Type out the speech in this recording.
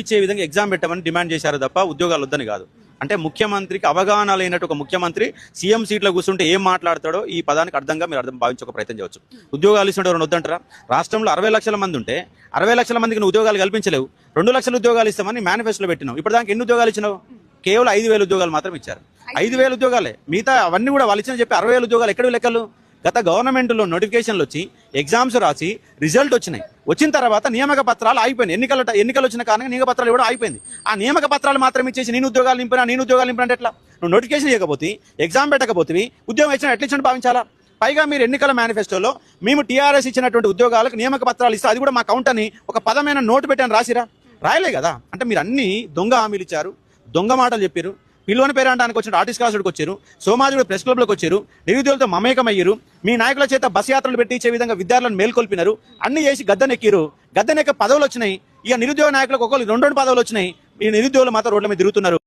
ఇచ్చే విధంగా ఎగ్జామ్ పెట్టమని డిమాండ్ చేశారు తప్ప ఉద్యోగాలు వద్దని కాదు. అంటే ముఖ్యమంత్రికి అవగాహన లేనట్టు ఒక ముఖ్యమంత్రి సీఎం సీట్లో కూర్చుంటే ఏం మాట్లాడతాడో ఈ పదానికి అర్థంగా మీరు అర్థం భావించే ఒక ప్రయత్నం చేయవచ్చు. ఉద్యోగాలు ఇస్తుంటే ఎవరైనా వద్దంటారా? రాష్ట్రంలో అరవై లక్షల మంది ఉంటే అరవై లక్షల మందికి ఉద్యోగాలు కల్పించలేవు. రెండు లక్షల ఉద్యోగాలు ఇస్తామని మేనిఫెస్టోలో పెట్టినావు. ఇప్పుడు దానికి ఎన్ని ఉద్యోగాలు ఇచ్చినావు? కేవలం ఐదు ఉద్యోగాలు మాత్రం ఇచ్చారు. ఐదు ఉద్యోగాలే. మిగతా అవన్నీ కూడా వాళ్ళు ఇచ్చిన చెప్పి అరవై ఉద్యోగాలు ఎక్కడ లెక్కలు? గత గవర్నమెంట్లో నోటిఫికేషన్లు వచ్చి ఎగ్జామ్స్ రాసి రిజల్ట్ వచ్చినాయి. వచ్చిన తర్వాత నియామక పత్రాలు ఆగిపోయినాయి. ఎన్నికల ఎన్నికలు వచ్చిన కారణంగా నియామక పత్రాలు కూడా అయిపోయింది ఆ నియామక పత్రాలు మాత్రం ఇచ్చేసి నేను ఉద్యోగాలు నింపినా నేను ఉద్యోగాలు నింపినా అంటే ఎట్లా? నువ్వు నోటిఫికేషన్ ఇవ్వకపోతే ఎగ్జామ్ పెట్టకపోతే ఉద్యోగం ఇచ్చిన ఎట్లా ఇచ్చిన భావించాలా? పైగా మీరు ఎన్నికల మేనిఫెస్టోలో మేము టీఆర్ఎస్ ఇచ్చినటువంటి ఉద్యోగాలకు నియామక పత్రాలు ఇస్తే అది కూడా మా కౌంట్ అని ఒక పదమైన నోటు పెట్టాను రాసిరా? రాయలే కదా? అంటే మీరు అన్ని దొంగ హామీలు ఇచ్చారు దొంగ మాటలు చెప్పారు పిల్లోని పేరు అనడానికి వచ్చిన ఆర్టిస్ట్ కాసుడికి వచ్చారు సోమాజుడు ప్రెస్ క్లబ్లోకి వచ్చారు నిరుద్యోగులతో మమేకమయ్యారు మీ నాయకుల చేత బస్ యాత్రలు పెట్టి ఇచ్చే విధంగా విద్యార్థులను మేల్కొల్పినారు అన్ని చేసి గద్దెనెక్కిరు. గద్దెనెక్క పదవులు వచ్చినాయి ఇక నిరుద్యోగ నాయకులకు ఒక్కొక్కరు రెండు రెండు పదవులు వచ్చినాయి ఈ నిరుద్యోగులు మాత్రం రోడ్ల మీద తిరుగుతున్నారు.